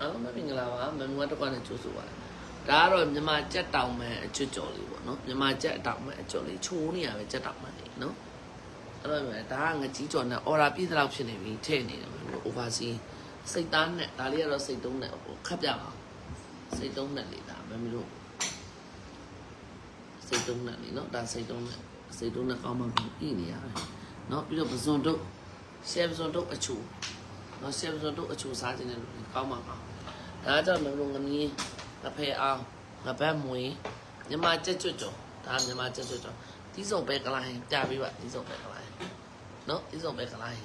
အားလုံးပဲမင်္ဂလာပါမမွားတစ်ခွနဲ့ကြိုးဆိုပါဒါကတော့မြန်မာကြက်တောင်မဲ့အချွတ်ကြော်လေးပေါ့နော်မြန်မာကြက်တောင်မဲ့အကျော်လေးချိုးနေရပဲကြက်တောင်မဲ့လေးနော်အဲ့တော့ဒါကငကြီးကြော်နဲ့အော်ရာပြည့်တဲ့လောက်ဖြစ်နေပြီထည့်နေတယ်မလို့ oversee စိတ်သားနဲ့ဒါလေးကတော့စိတ်သုံးနဲ့ဟိုခတ်ပြပါစိတ်သုံးနဲ့လေးဒါမမလို့စိတ်သုံးနဲ့လေးနော်ဒါစိတ်သုံးနဲ့စိတ်သုံးနဲ့ကောင်းမှပြီးနေရတယ်နော်ပြီးတော့ပဇွန်တို့ရှယ်ပဇွန်တို့အချိုးနော်ဆယ်ပစုံတို့အချိုစားခြင်းနဲ့လူတွေကောင်းပါပါ ဒါကြောင့်မလို့ငမင်းငဖဲအောင်ငပတ်မွေမြမကြက်ကြွကြော်ဒါမြမကြက်ကြွကြော်ဒီစုံပဲကလိုင်းပြပေးပါဒီစုံပဲကလိုင်းနော်ဒီစုံပဲကလိုင်း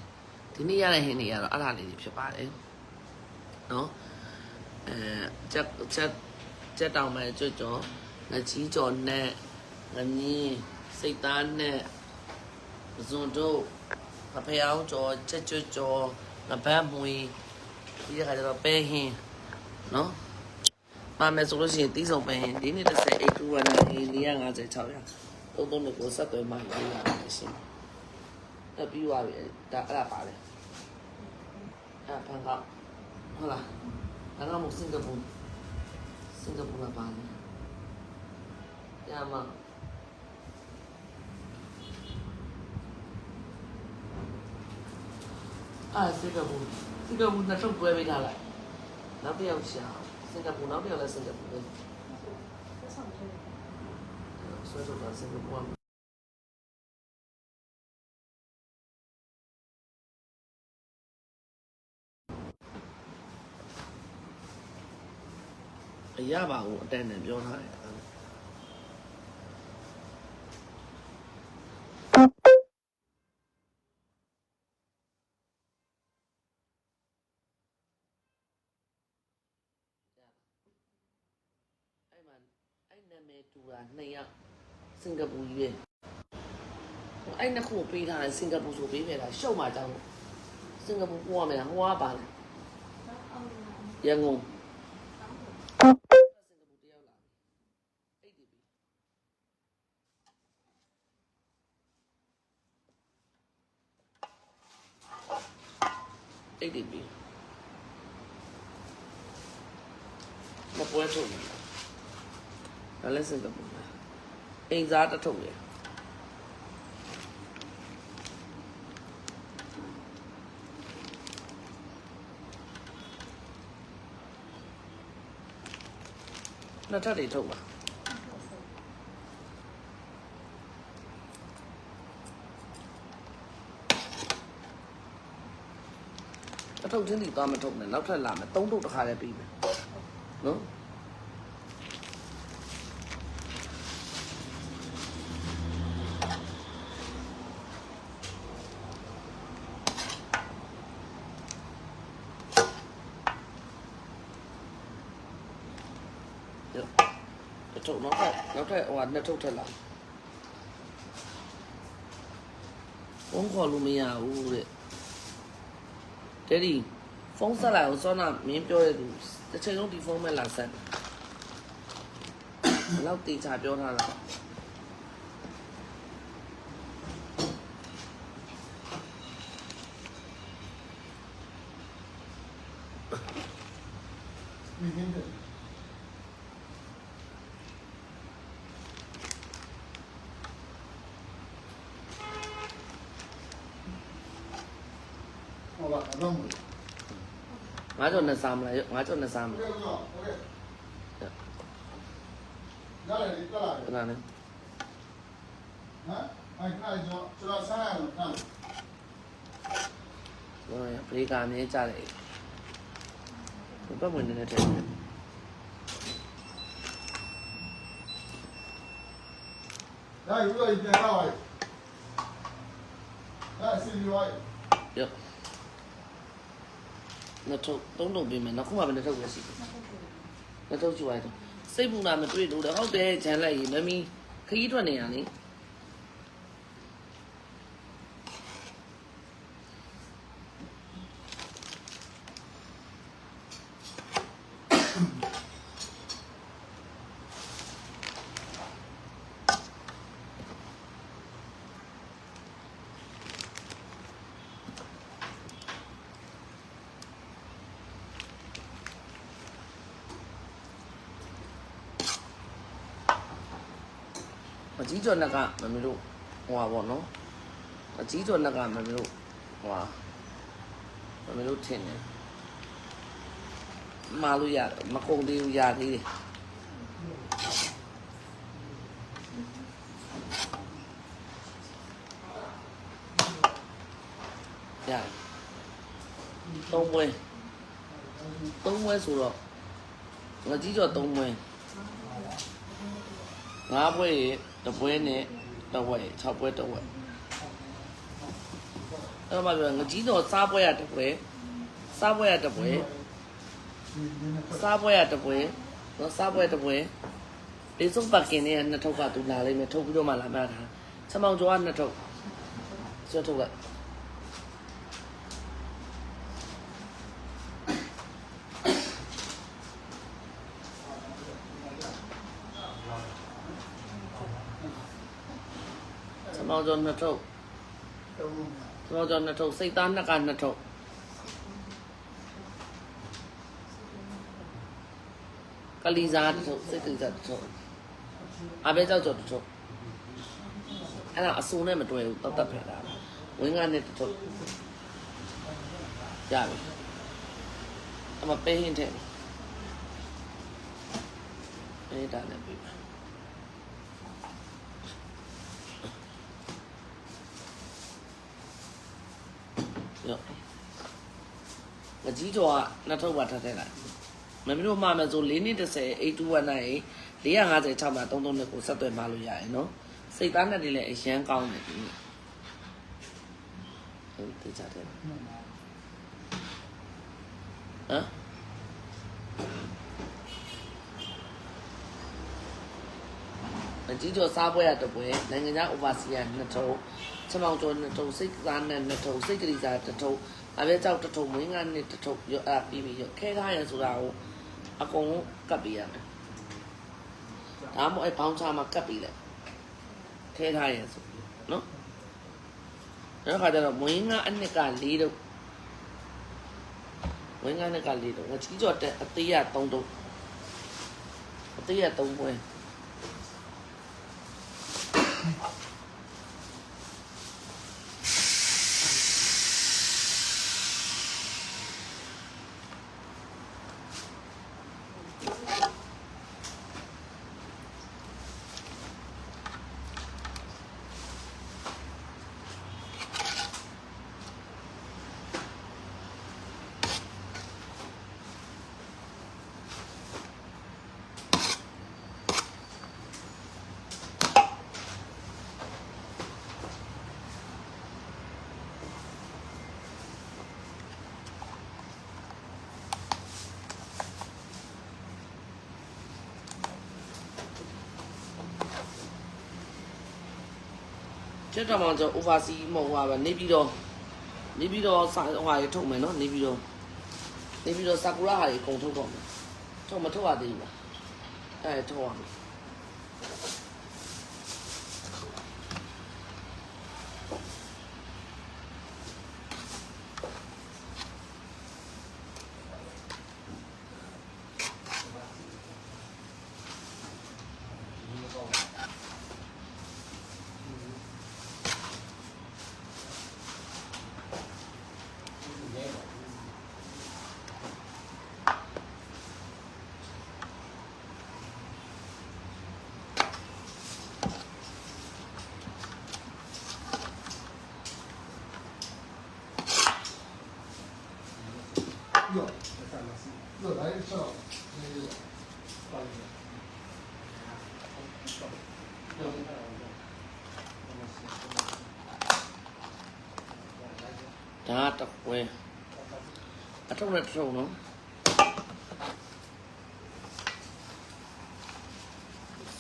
ဒီနေ့ရတဲ့ဟင်းတွေကတော့အဲ့ဒါလေးတွေဖြစ်ပါတယ်နော်အဲချက်ချက်ချက်တောင်မဲ့ကြွကြော်ငကြီးကြော်နဲ့ငမင်းစိတ်သားနဲ့ပစုံတို့ငဖဲအောင်ကြော်ချက်ကြွကြော်ငပတ်မွေပြီးတဲ့ခါကျတော့ပဲဟင်း နော်ပါမယ်ဆိုလို့ရှိရင်တီးဆုံးပဲဟင်းဒီနေ့30 8 2 1 450 600သုံးသုံးနဲ့ကိုဆက်သွယ်မှရရမယ်ရှင်တက်ပြီးသွားပြီဒါအဲ့ဒါပါတယ်အဲ့ဖန်ကဟုတ်လားဖန်ကမစင်ကာပူစင်ကာပူလာပါတယ်ရမှာအာစင်ကာပူစင်ကာပူနှစ်ထုပ်တွဲပေးထားလိုက် နောက်တစ်ယောက်ရှာစင်ကာပူနောက်တစ်ယောက်လည်းစင်ကာပူပဲဆွဲထုတ်တာစ နာမည်တူတာနှစ်ယောက်စင်ကာပူကြီးပဲဟိုအဲ့နှစ်ခုကိုပေးထားတယ်စင်ကာပူဆိုပေးခဲ့တာရှုံးမှကြောင်းလို့စင်ကာပူပို့ရမယ်ဟိုကပါလဲရန်ကုန်စင်ကာပူတယောက်လာပြီအဲ့ဒီပြီအဲ့ဒီပြီမပွဲထုတ်ဘူး ဒါလည်းစင်ကာပူပဲအိမ်စားတစ်ထုပ်ရယ်နှစ်ထပ်တွေထုတ်ပါအထုတ်ချင်းတီသွားမထုတ်နဲ့နောက်ထပ်လာမယ်သုံးထုတ်တစ်ခါလည်းပြီးမယ်နော်ရောအ ထုတ်နောက်ထပ်နောက်ထပ်ဟိုကနှစ်ထုတ်ထက်လာဖုန်းခေါ်လို့မရဘူးတဲ့တဲ့ဒီဖုန်းဆက်လိုက်အောင်စောနာမင်းပြောတဲ့သူတစ်ချိန်လုံးဒီဖုန်းမဲ့လာဆက်တယ်ဘယ်လောက်တေချာပြောထားတာ ငါကြောင့်နှစ်စားမလားငါကြောင့်နှစ်စားမလားခဏနဲ့ဟိုဘရေကာမြဲကြတယ်ဘယ်ဝင်နေတဲ့တဲ့ရောနှစ် ထုပ်သုံးထုပ်ပြင်မယ်နောက်ခုမှပဲနှစ်ထုပ်ပဲရှိတယ်နှစ်ထုပ်ချူလိုက်တော့စိတ်ပူနာမတွေ့လို့တော့ဟုတ်တယ်ဂျန်လိုက်ရေမမီခကြီးထွက်နေရလေ မကြီးကျော်နှက်ကမမလို့ဟိုပါပေါ့နော်မကြီးကျော်နှက်ကမမလို့ဟိုပါမမလို့ထင်တယ်မာလို့ရမကုန်သေးဘူးရသေးတယ်ရတယ်သုံးပွဲသုံးပွဲဆိုတော့ငါကြီးကျော်သုံးပွဲ ငါးပွဲရေတစ်ပွဲနဲ့တစ်ဝက်6ပွဲတစ်ဝက်အဲ့တော့မှပြောငါကြီးကျော်စားပွဲရတစ်ပွဲစားပွဲရတစ်ပွဲစားပွဲရတစ်ပွဲနော်စားပွဲတစ်ပွဲဒီစုံပတ်ကင်နဲ့နှစ်ထုပ်ကသူလာလိမ့်မယ်ထုတ်ပြီးတော့မှလာမှတာချက်မောင်ကျော်ကနှစ်ထုပ်ဆွထုတ်လိုက် စမောင်းကျော်နှစ်ထုပ်စမောင်းကျော်နှစ်ထုပ်စိတ်သားနှစ်ကနှစ်ထုပ်ကလီဇာတစ်ထုပ်စိတ်ကလီဇာတစ်ထုပ်အဘဲကြောက်ကျော်တစ်ထုပ်အဲ့ဒါအစုံနဲ့မတွဲဘူးတတ်တတ်ဖယ်တာဝင်းကနဲ့တစ်ထုပ်ရပြီအမပေးဟင်းတဲ့အေးဒါနဲ့ပြီပါ ငကြီးကျော်ကနှစ်ထုပ်ပါထပ်ထည့်လိုက်မမတို့မှာမယ်ဆို4နှစ်30 8219 456မှာ33နှစ်ကိုဆက်သွယ်မှလို့ရရင်နော်စိတ်သားနဲ့တွေလည်းအရန်ကောင်းတယ်ဒီနေ့ဟုတ်တေချာတယ်ဟမ်ငကြီးကျော်စားပွဲရတပွဲနိုင်ငံခြား overseas နှစ်ထုပ်ချက်မောင်ကျော်နှစ်ထုပ်စိတ်သားနဲ့နှစ်ထုပ်စိတ်ကလေးစားတစ်ထု ပ်အဘဲကြောက်တစ်ထုပ်မင်းကနှစ်တစ်ထုပ်ရောအဲ့ပြီးပြီးရောခဲထားရဆိုတာကိုအကုန်လုံးကပ်ပေးရမယ်ဒါမှမဟုတ်အဲ့ဘောင်းချမှာကပ်ပေးလိုက်ခဲထားရဆိုနော်နောက်ခါကျတော့မင်းကအနှစ်က၄တုပ်မင်းကနှစ်က၄တုပ်ငကြီးကျော်တဲ့အသေးရ3တုပ်အသေးရ3ပွဲ ကျက်တော်မောင်ကျော် oversea မဟုတ်ပါပဲနေပြီးတော့နေပြီးတော့စာဟိုဟာတွေထုတ်မယ်နော်နေပြီးတော့နေပြီးတော့ sakura ဟာတွေအကုန်ထုတ်တော့မယ်ထုတ်မထုတ်ရသေးဘူးလားအဲထုတ်ရမယ် ဒါကတစ်ပွဲအထုပ်နဲ့တစ်ထုပ်နော်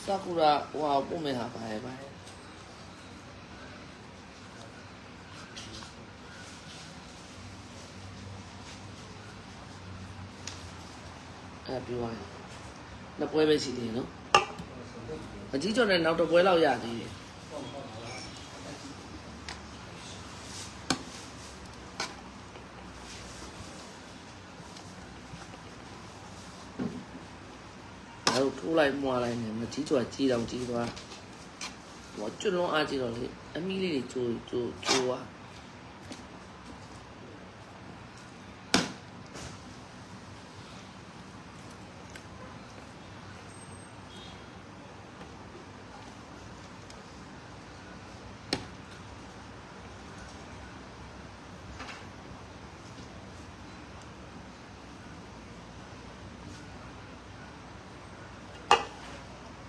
ဆာကူရာဟိုဟာပုံမဲ့ဟာပါရဲ့ပါရဲ့အဲ့ပြောရရင်နှစ်ပွဲပဲရှိသေးတယ်နော်အကြီးကျော်နဲ့နောက်တစ်ပွဲလောက်ရသေးတယ် လိုက်မွာလိုက်နေမကြီးကျော်ကြီးတောင်ကြီးသွားဟောကျွလွန်အားကြည့်တော့လေအမီလေးတွေကျိုးကျိုးကျိုးอ่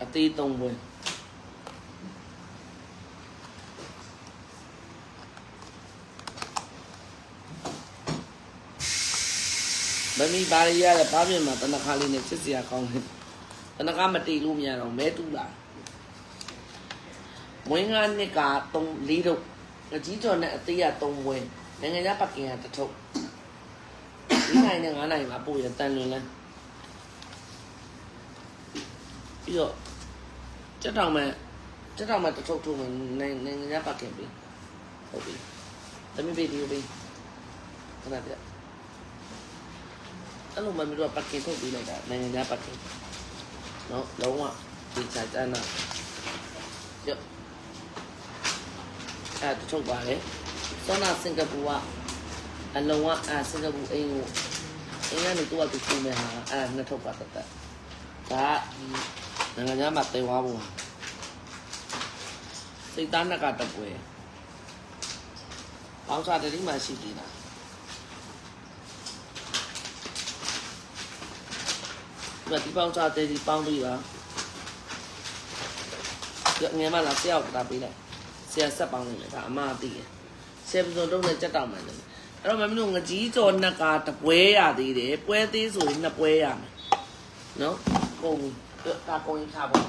အသေးသုံးပွဲမမီဘာရီရတဲ့ဘာပြင်မှာတနခါလေးနဲ့စစ်စရာကောင်းတယ်တနခါမတီးလို့မရတော့မဲတူးလာမွေးငါနှစ်က3 4တော့အကြီးကျော်နဲ့အသေးရ3ပွဲနိုင်ငံခြားပတ်ကင်ကတစ်ထုပ်ဒီနိုင်နဲ့9နိုင်မှာပို့ရတန်လွင်လန်းပြီးတော့ ချက်တောင်မဲ့ချက်တောင်မဲ့တစ်ထုပ်ထုပ်မယ်နိုင်နိုင်ငံခြားပတ်ကင်ပြီဟုတ်ပြီသမီးပေးဒီပြီခဏပြအဲ့လိုမှမတို့ပတ်ကင်ထုတ်ပြီးလိုက်တာနိုင်ငံခြားပတ်ကင်နော်လုံးဝဒီချာချာနာရောအဲ့တစ်ထုပ်ပါလေဆောနာစင်ကာပူကအလုံးဝအဲစင်ကာပူအိမ်ကိုအင်းကနေသူ့အတူကူမယ်ဟာအဲ့နှစ်ထုပ်ပါတတ်တတ်ဒါဒီ နိုင်ငံခြားမှာတေဝါဘူးစိတ်သားနှစ်ကတပွဲပေါင်းစားတတိမှရှိသေးတာဒီမှာဒီပေါင်းစားတဲ့ဒီပေါင်းပြီးပါငယ်မလာဆရာကတာပေးလိုက်ဆရာဆက်ပေါင်းနေတယ်ဒါအမအသိတယ်ဆယ်ပစုံတုံးနဲ့ကြက်တောင်မှန်တယ်အဲ့တော့မမင်းတို့ငကြီးကျော်နှစ်ကတပွဲရသေးတယ်ပွဲသေးဆိုရင်နှစ်ပွဲရမယ်နော် ကုန်ဒါကုန်ရင်ထားပါဦး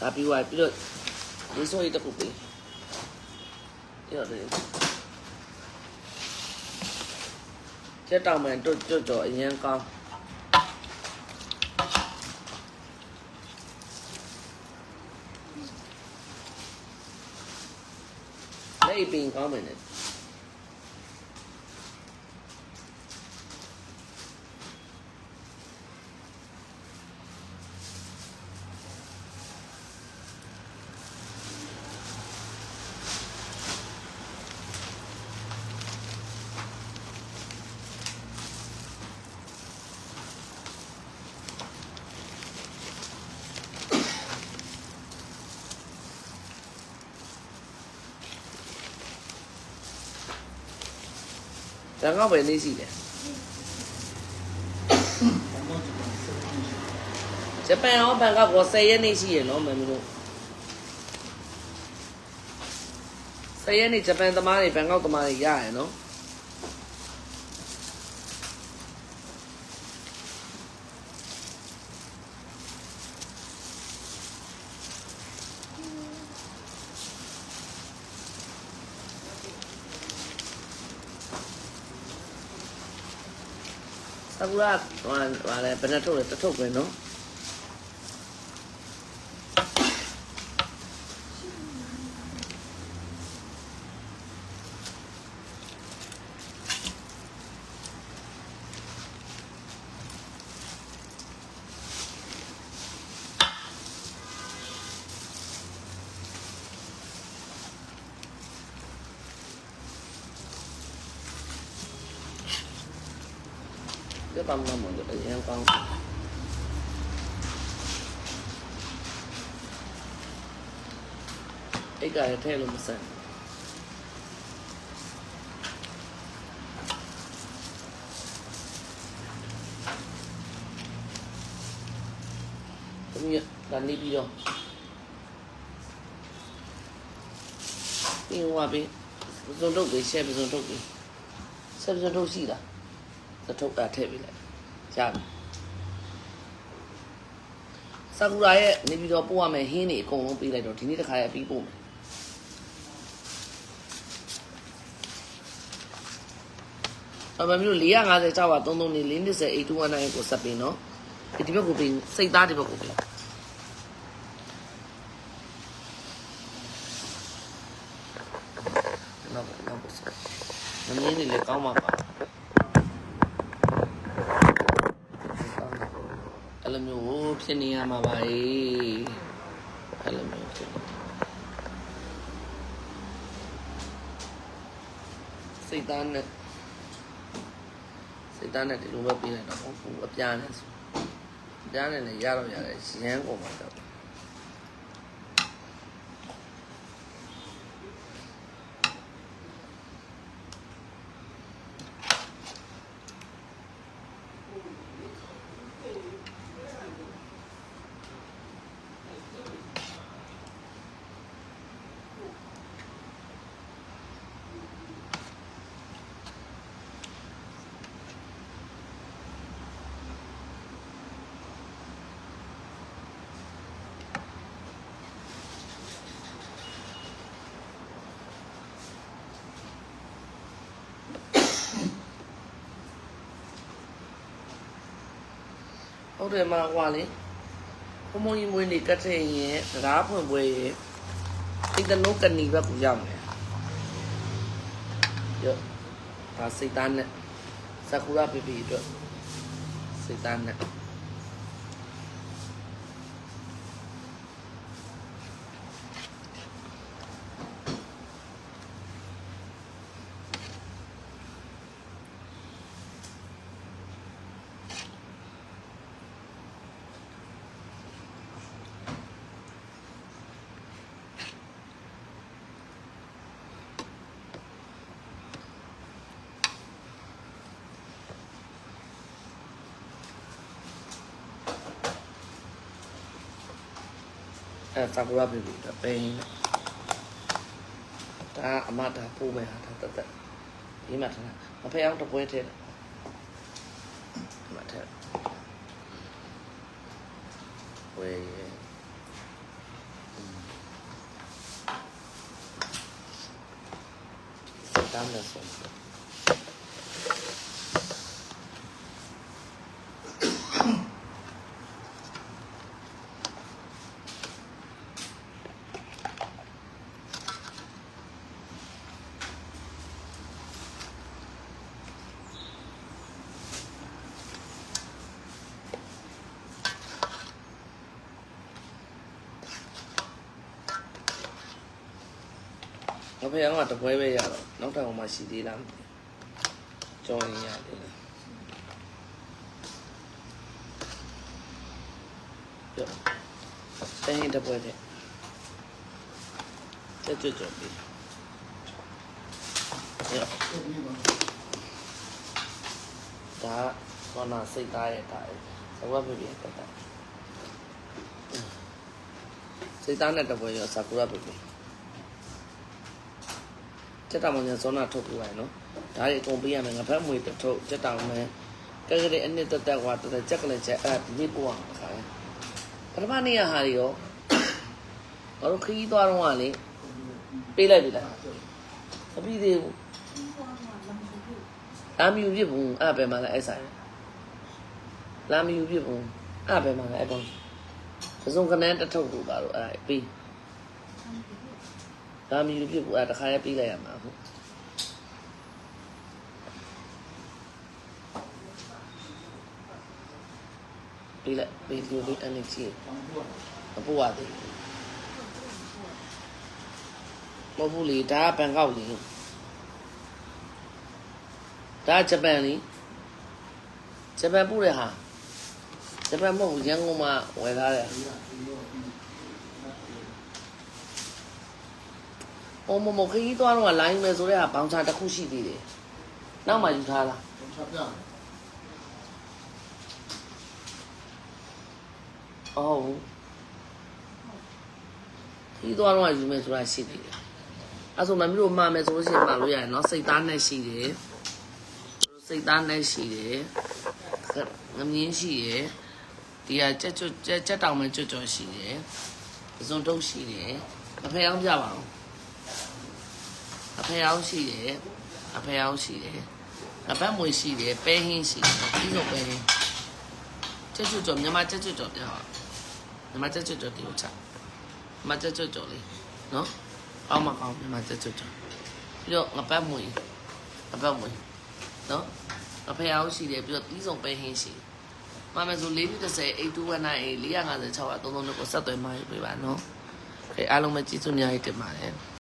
ဒါပြီးသွားပြီးတော့ဒီဆိုရတဲ့ခုပေးပြီးတော့တယ်ချက် တောင်မှ န်တွတ်တွတ်တော့အရင်ကောင်းလက်ပင်ကောင်းမယ်နဲ့ဒါကောက်ပဲနေရှိတယ်ဂျပန်ရောဘန်ကောက်ကို10ရက်နေရှိရနော်မမတို့10ရက်နေဂျပန်သမားတွေဘန်ကောက်သမားတွေရရနော် ဆာကူရာဟိုဟာလဲဘယ်နဲ့ထုတ်လဲတစ်ထုတ်ပဲနော် ပြတ်ပါမမတို့အရင်ကောင်းအိတ်ကရထဲလို့မဆန်တမီးကနေပြီးတော့ပြီးဟိုပါပြီပစုံထုတ်ပြီးရှယ်ပစုံထုတ်ပြီးဆက်ပစုံထုတ်ရှိတာ သထုတ်တာထည့်ပြီးလိုက်ရတယ်ဆာကူရာရဲ့နေပြီးတော့ပို့ရမယ်ဟင်းတွေအကုန်လုံးပေးလိုက်တော့ဒီနေ့တစ်ခါရပြီးပို့မယ်အမမျိုး450ကျောက်ပါ33နေ420 8219ကိုဆက်ပေးနော်ဒီဘက်ကိုပေးစိတ်သားဒီဘက်ကိုပေးနောက်နောက်ပါစမင်းနေလေကောင်းပါပါ အဲ့လိုမျိုး ဖြစ်နေရမှာပါလေအဲ့လိုမျိုးဖြစ်နေစိတ်သားနဲ့စိတ်သားနဲ့ဒီလိုပဲပြလိုက်တော့ဘူးအပြားနဲ့ဆိုအပြားနဲ့လည်းရတော့ရတယ်ရမ်းကုန်မှာတော့ ဟုတ်တယ်မဟွာလေဘုံဘုံကြီးမွေးနေကတ်ထရင်ရဲ့တရားဖွင့်ပွဲရဲ့အိတ်တလုံးကဏီဘက်ကိုရောက်နေရောဒါစိတ်သားနဲ့ဆာကူရာပီပီအတွက်စိတ်သားနဲ့ အဲဆာကူရာပီပီအတွက်ပိန်ဒါအမတာပို့မယ်ဟာဒါတက်တက်ဒီမှာထားမဖဲအောင်တပွဲထဲတယ်ဒီမှာထဲဝေးစတမ်းနဲ့ဆုံး ငါဖေအောင်ကတပွဲပဲရတော့နောက်တစ်ခါမှရှိသေးလားမသိဘူးကြောင်းရင်ရသေးလားပြောတိုင်းတပွဲတဲ့တက်ကြွကြွပြီရောဒါကောနာစိတ်သားရဲ့ဒါသဘောပြပြတက်တာစိတ်သားနဲ့တပွဲရောဆာကူရာပြပြ စက်တောင်မှဇောနာထုတ်ပြပါရနော်ဒါတွေအကုန်ပေးရမယ်ငါဖက်မွေတစ်ထုတ်စက်တောင်မယ်ကဲကလေးအနှစ်တက်တက်ကွာတက်ချက်ကလေးချက်အဲ့ဒီနေ့ပို့အောင်ခါရပထမနေ့ကဟာတွေရောငါတို့ခရီးသွားတော့ကလေပေးလိုက်ပြီလားမပြီးသေးဘူးလာမီယူဖြစ်ဘူးအဲ့ဘယ်မှာလဲအဲ့ဆိုင်လာမီယူဖြစ်ဘူးအဲ့ဘယ်မှာလဲအဲ့ကောင်ပစုံခနန်းတစ်ထုတ်လို့ပါတော့အဲ့ဒါပြီး ဒါမီလူဖြစ်ဘူးအဲ့ဒါတခါရဲပြီးလိုက်ရမှာဟုတ်ပြီးလိုက်ပြီးလူလေးအနေချင်းမပူရသေးဘူးမဟုတ်ဘူးလေဒါကဘန်ကောက်လေဒါကဂျပန်လေဂျပန်ပူတဲ့ဟာဂျပန်မဟုတ်ဘူးရန်ကုန်မှာဝယ်ထားတ ။အော်မမခကြီးသွားတော့ကလိုင်းမယ်ဆိုတဲ့ဟာဘောင်ချာတစ်ခုရှိသေးတယ်။နောက်မှယူထားလား။ဘောင်ချာပြမယ်။အော်ခကြီးသွားတော့ကယူမယ်ဆိုတာရှိသေးတယ်။အဲဆိုမမီးတို့မှာမယ်ဆိုလို့ရှိရင်မှာလို့ရတယ်နော်စိတ်သားနဲ့ရှိတယ်။စိတ်သားနဲ့ရှိတယ်။ငမြင်းရှိရယ်။ဒီဟာကြက်ကြက်ကြက်တောင်မဲ့ကြွကြွရှိတယ်။အစုံတုပ်ရှိတယ်။မဖယ်အောင်ပြပါအောင်။ အဖေအောင်ရှိတယ်အဖေအောင်ရှိတယ်အပတ်မွေရှိတယ်ပဲဟင်းရှိတယ်ပြီးတော့ပဲဟင်းချက်ချွတ်ကြော်မြန်မာချက်ချွတ်ကြော်ပြဟောမြန်မာချက်ချွတ်ကြော်ဒီလိုချမြန်မာချက်ချွတ်ကြော်လေးနော်အောက်မှာကောင်းမြန်မာချက်ချွတ်ကြော်ပြီးတော့ငပတ်မွေငပတ်မွေနော်အဖေအောင်ရှိတယ်ပြီးတော့ပြီးဆုံးပဲဟင်းရှိတယ်မမယ်ဆို430 8219 456 332ကိုဆက်သွယ်မှာယူပေးပါနော်ခေအားလုံးပဲကျေးဇူးအများကြီးတင်ပါတယ်